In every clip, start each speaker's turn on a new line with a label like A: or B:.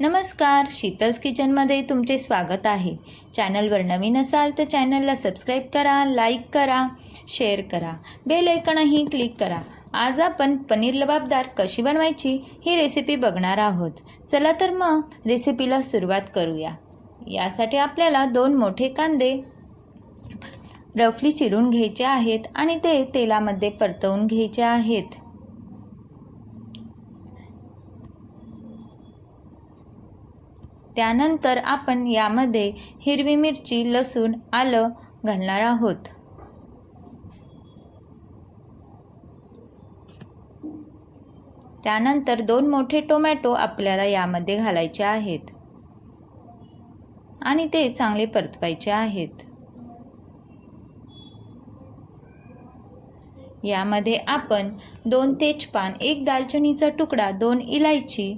A: नमस्कार शीतल्स किचनमध्ये तुमचे स्वागत आहे. चॅनलवर नवीन असाल तर चॅनलला सबस्क्राईब करा लाईक करा शेअर करा बेल ऐकणही क्लिक करा. आज आपण पनीर लबाबदार कशी बनवायची ही रेसिपी बघणार आहोत. चला तर मग रेसिपीला सुरुवात करूया. यासाठी आपल्याला दोन मोठे कांदे रफली चिरून घ्यायचे आहेत आणि ते तेलामध्ये परतवून घ्यायचे आहेत. त्यानंतर आपण यामध्ये हिरवी मिरची लसूण आलं घालणार आहोत. त्यानंतर दोन मोठे टोमॅटो आपल्याला यामध्ये घालायचे आहेत. आणि ते चांगले परतवायचे आहेत. यामध्ये आपण दोन तेजपान एक दालचिनीचा तुकडा दोन इलायची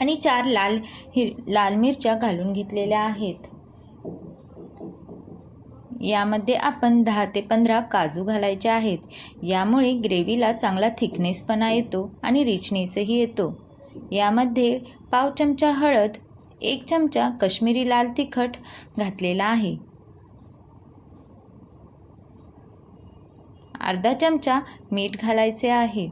A: आणि चार लाल हिर लाल मिरच्या घालून घेतलेल्या आहेत. यामध्ये आपण दहा ते पंधरा काजू घालायचे आहेत. यामुळे ग्रेव्हीला चांगला थिकनेसपणा येतो आणि रिचनेसही येतो. यामध्ये पाव चमचा हळद एक चमचा कश्मीरी लाल तिखट घातलेला आहे. अर्धा चमचा मीठ घालायचे आहे.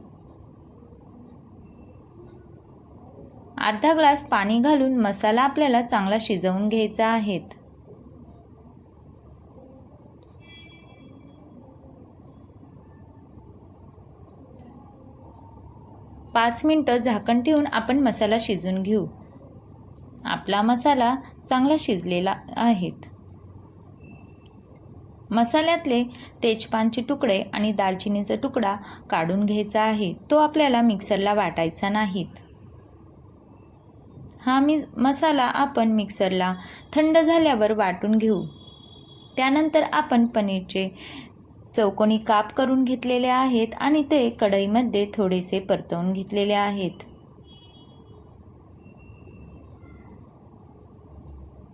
A: अर्धा ग्लास पाणी घालून मसाला आपल्याला चांगला शिजवून घ्यायचा आहे. पाच मिनटं झाकण ठेवून आपण मसाला शिजून घेऊ. आपला मसाला चांगला शिजलेला आहेत मसाल्यातले तेजपानचे तुकडे आणि दालचिनीचा तुकडा काढून घ्यायचा आहे. तो आपल्याला मिक्सरला वाटायचा नाहीत हा मी मसाला आपण मिक्सरला थंड झाल्यावर वाटून घेऊ. त्यानंतर आपण पनीरचे चौकोनी काप करून घेतलेले आहेत आणि ते कढईमध्ये थोडेसे परतवून घेतलेले आहेत.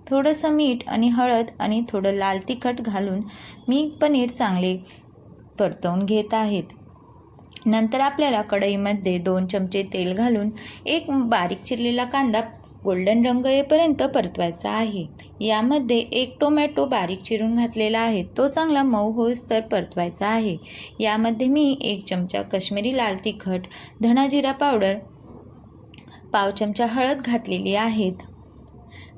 A: थोडंसं मीठ आणि हळद आणि थोडं लाल तिखट घालून मी पनीर चांगले परतवून घेत आहेत. नंतर आपल्याला कढईमध्ये दोन चमचे तेल घालून एक बारीक चिरलेला कांदा गोल्डन रंग येईपर्यंत परतवायचा आहे. यामध्ये एक टोमॅटो बारीक चिरून घातलेला आहे. तो चांगला मऊ होईस्तर परतवायचा आहे. यामध्ये मी एक चमचा कश्मीरी लाल तिखट धणाजिरा पावडर पाव चमचा हळद घातलेली आहेत.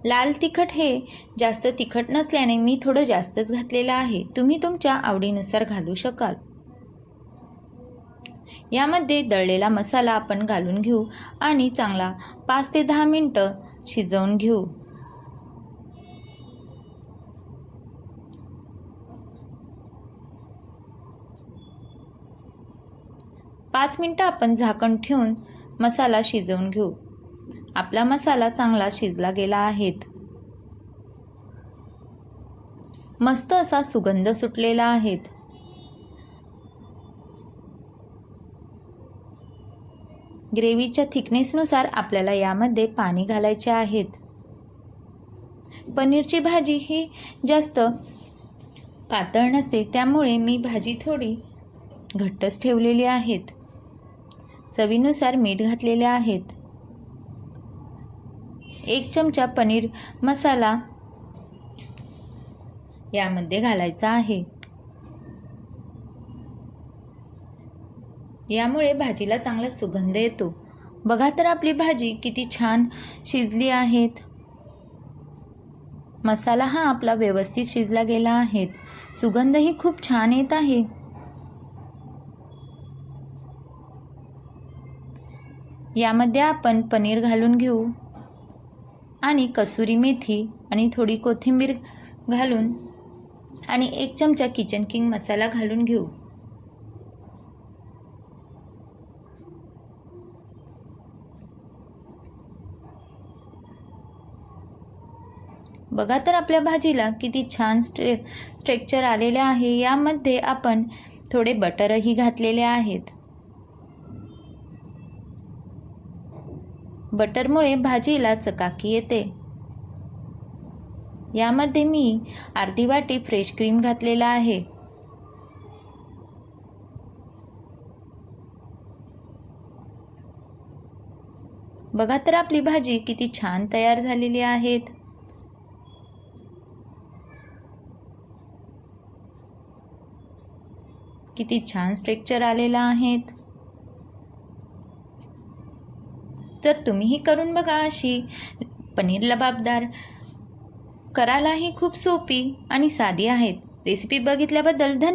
A: लाल तिखट हे जास्त तिखट नसल्याने मी थोडं जास्तच घातलेलं आहे. तुम्ही तुमच्या आवडीनुसार घालू शकाल. यामध्ये दळलेला मसाला आपण घालून घेऊ आणि चांगला पाच ते दहा मिनटं शिजवून घेऊ. पाच मिनटं आपण झाकण ठेवून मसाला शिजवून घेऊ. आपला मसाला चांगला शिजला गेला आहेत. मस्त असा सुगंध सुटलेला आहेत. ग्रेव्हीच्या थिकनेसनुसार आपल्याला यामध्ये पाणी घालायचे आहेत. पनीरची भाजी ही जास्त पातळ नसते त्यामुळे मी भाजी थोडी घट्टच ठेवलेली आहेत. चवीनुसार मीठ घातलेले आहेत. एक चमचा पनीर मसाला यामध्ये घालायचा आहे. यामुळे भाजीला चांगला सुगंध येतो. बघा तर आपली भाजी किती छान शिजली आहेत. मसाला हा आपला व्यवस्थित शिजला गेला आहे सुगंधही खूप छान येत आहे. यामध्ये आपण पनीर घालून घेऊ. आणि कसुरी मेथी आणि थोडी कोथिंबीर घालून आणि एक चमचा किचन किंग मसाला घालून घेऊ. बघा तर आपल्या भाजीला किती छान स्ट्रे स्ट्रेक्चर आलेले आहे. यामध्ये आपण थोडे बटरही घातलेले आहेत. बटरमुळे भाजीला चकाकी येते. यामध्ये मी अर्धी वाटी फ्रेश क्रीम घातलेला आहे. बघा तर आपली भाजी किती छान तयार झालेली आहेत. किती छान स्ट्रेक्चर आलेला आहेत. तर तुम्हीही करून बघा अशी. पनीर लबाबदार करायलाही खूप सोपी आणि साधी आहेत. रेसिपी बघितल्याबद्दल धन्यवाद